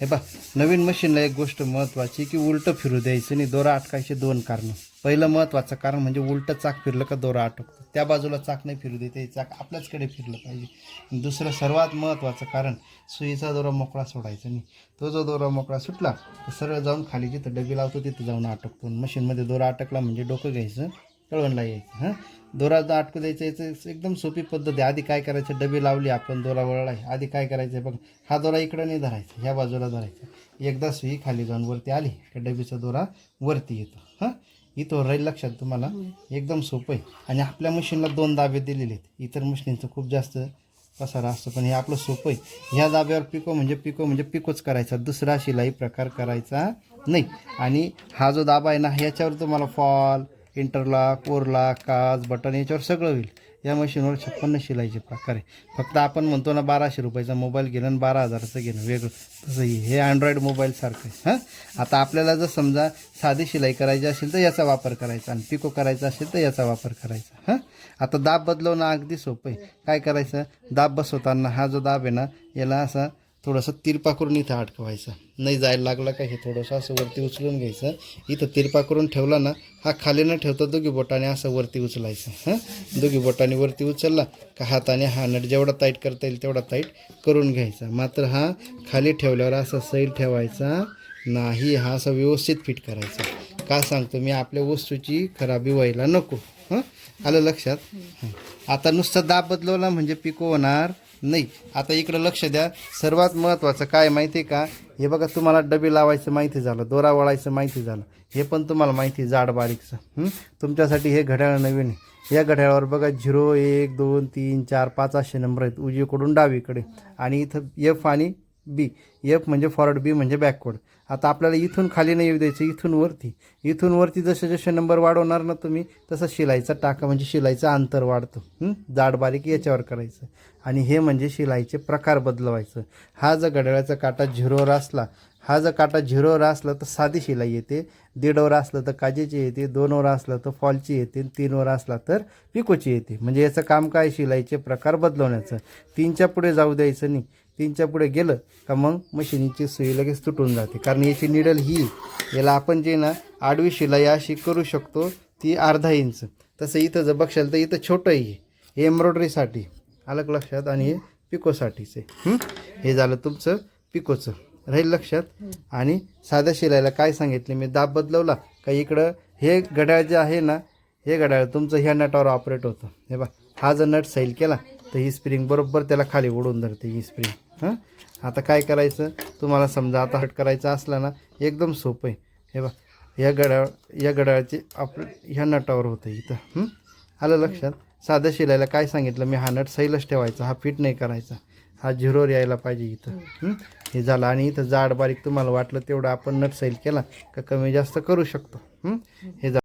हे बा नवीन मशीनला एक गोष्ट महत्त्वाची की उलटं फिरू द्यायचं आणि दोरा अटकायचे दोन कारणं. पहिलं महत्त्वाचं कारण म्हणजे उलटं चाक फिरलं का दोरा अटकतो. त्या बाजूला चाक नाही फिरू दे ते चाक आपल्याचकडे फिरलं पाहिजे. दुसरं सर्वात महत्त्वाचं कारण सुईचा दोरा मोकळा सोडायचा नाही. तो जो दोरा मोकळा सुटला तर सरळ जाऊन खाली जिथं डबी लावतो तिथं जाऊन अटकतो. मशीनमध्ये दोरा अटकला म्हणजे डोकं घ्यायचं कळवणला यायचं हां? दोरा अटकू द्यायचं याचं एकदम सोपी पद्धत आहे. आधी काय करायचं? डबी लावली आपण दोरा वळलाय. आधी काय करायचं? बघ हा दोरा इकडं नाही धरायचा ह्या बाजूला धरायचा. एकदा सुई खाली जाऊन वरती आली का डबीचा दोरा वरती येतो हां? इथं राहील लक्षात तुम्हाला? एकदम सोपं आहे. आणि आपल्या मशीनला दोन दाबे दिलेले आहेत. इतर मशीनचं खूप जास्त पसारा असतो पण हे आपलं सोपं आहे. ह्या दाब्यावर पिको म्हणजे पिको म्हणजे पिकोच करायचा. दुसरा शिलाई प्रकार करायचा नाही. आणि हा जो दाबा आहे ना ह्याच्यावर तुम्हाला फॉल इंटरलॉक ओरलॉक काज बटन याच्यावर सगळं होईल. या मशीनवर छप्पन्न शिलाईचे प्रकार आहे. फक्त आपण म्हणतो ना बाराशे रुपयाचा मोबाईल घेणं आणि बारा हजाराचं घेणं वेगळं. तसंही हे अँड्रॉईड मोबाईलसारखं आहे हां? आता आपल्याला जर समजा साधी शिलाई करायची असेल तर याचा वापर करायचा आणि पिको करायचा असेल तर याचा वापर करायचा हां? आता दाब बदलवणं अगदी सोपं आहे. काय करायचं? दाब बसवताना हा जो दाब आहे ना याला असा थोडंसं तिरपा करून इथं अडकवायचं नाही जायला लागला का हे थोडंसं असं वरती उचलून घ्यायचं. इथं तिरपा करून ठेवला ना हा खाली न ठेवता दोघी बोटाने असं वरती उचलायचं. हां? दोघी बोटाने वरती उचलला का हाताने हा नट जेवढा टाईट करता येईल तेवढा टाईट करून घ्यायचा. मात्र हा खाली ठेवल्यावर असा सैल ठेवायचा नाही हा असा व्यवस्थित फिट करायचा. का सांगतो मी आपल्या वस्तूची खराबी व्हायला नको. हां? आलं लक्षात? आता नुसतं दाब बदलवला म्हणजे पिको होणार नाही. आता इकडं लक्ष द्या. सर्वात महत्त्वाचं काय माहिती आहे का? हे बघा तुम्हाला डबे लावायचं माहिती झालं दोरा वळायचं माहिती झालं. हे पण तुम्हाला माहिती आहे, जाड बारीकचं. तुमच्यासाठी हे घड्याळ नवीन आहे. या घड्याळावर बघा झिरो एक दोन तीन चार पाच असे नंबर आहेत. उजवीकडून डावीकडे. आणि इथं एफ आणि बी एफ म्हणजे फॉरवर्ड बी म्हणजे बॅकवर्ड आता आपल्याला इथून खाली नाही येऊ द्यायचं इथून वरती. इथून वरती जसे जसे नंबर वाढवणार ना तुम्ही तसं शिलाईचा टाका म्हणजे शिलाईचं अंतर वाढतं. जाड बारीक याच्यावर करायचं. आणि हे म्हणजे शिलाईचे प्रकार बदलवायचं. हा जर घड्याळाचा काटा झिरोवर असला हा जर काटा झिरोवर असला तर साधी शिलाई येते. दीडवर असलं तर काजेची येते दोनवर असलं तर फॉलची येते तीनवर असला तर पिकोची येते. म्हणजे याचं काम काय? शिलाईचे प्रकार बदलवण्याचं. तीनच्या पुढे जाऊ द्यायचं नाही. तीनच्या पुढे गेलं का मग मशिनीची सुई लगेच तुटून जाते. कारण याची निडल ही याला आपण जे ना आडवी शिलाई अशी करू शकतो ती अर्धा इंच. तसं इथं जर बघशाल तर इथं छोटं आहे. हे एम्ब्रॉयडरीसाठी आलं लक्षात आणि हे पिकोसाठीच. आहे हे झालं तुमचं पिकोचं. राहील लक्षात? आणि साध्या शिलाईला काय सांगितले? मी दाब बदलवला का इकडं? हे घड्याळ जे आहे ना हे घड्याळ तुमचं ह्या नटावर ऑपरेट होतं. हे बा हा जर नट सैल केला तर ही स्प्रिंग बरोबर त्याला खाली ओढून धरते ही स्प्रिंग हां? आता काय करायचं? तुम्हाला समजा आता हट करायचं असला ना एकदम सोपं आहे. हे बा या गडाळ या घड्याळाचे आपण ह्या नटावर होतं इथं. आलं लक्षात? साध्या शिलाईला काय सांगितलं? मी हा नट सैलच ठेवायचा हा फिट नाही करायचा. हा झिरोवर यायला पाहिजे इथं. हे? झालं. आणि इथं जाड बारीक तुम्हाला वाटलं तेवढं आपण नट सैल केला का कमी जास्त करू शकतो. हे झालं.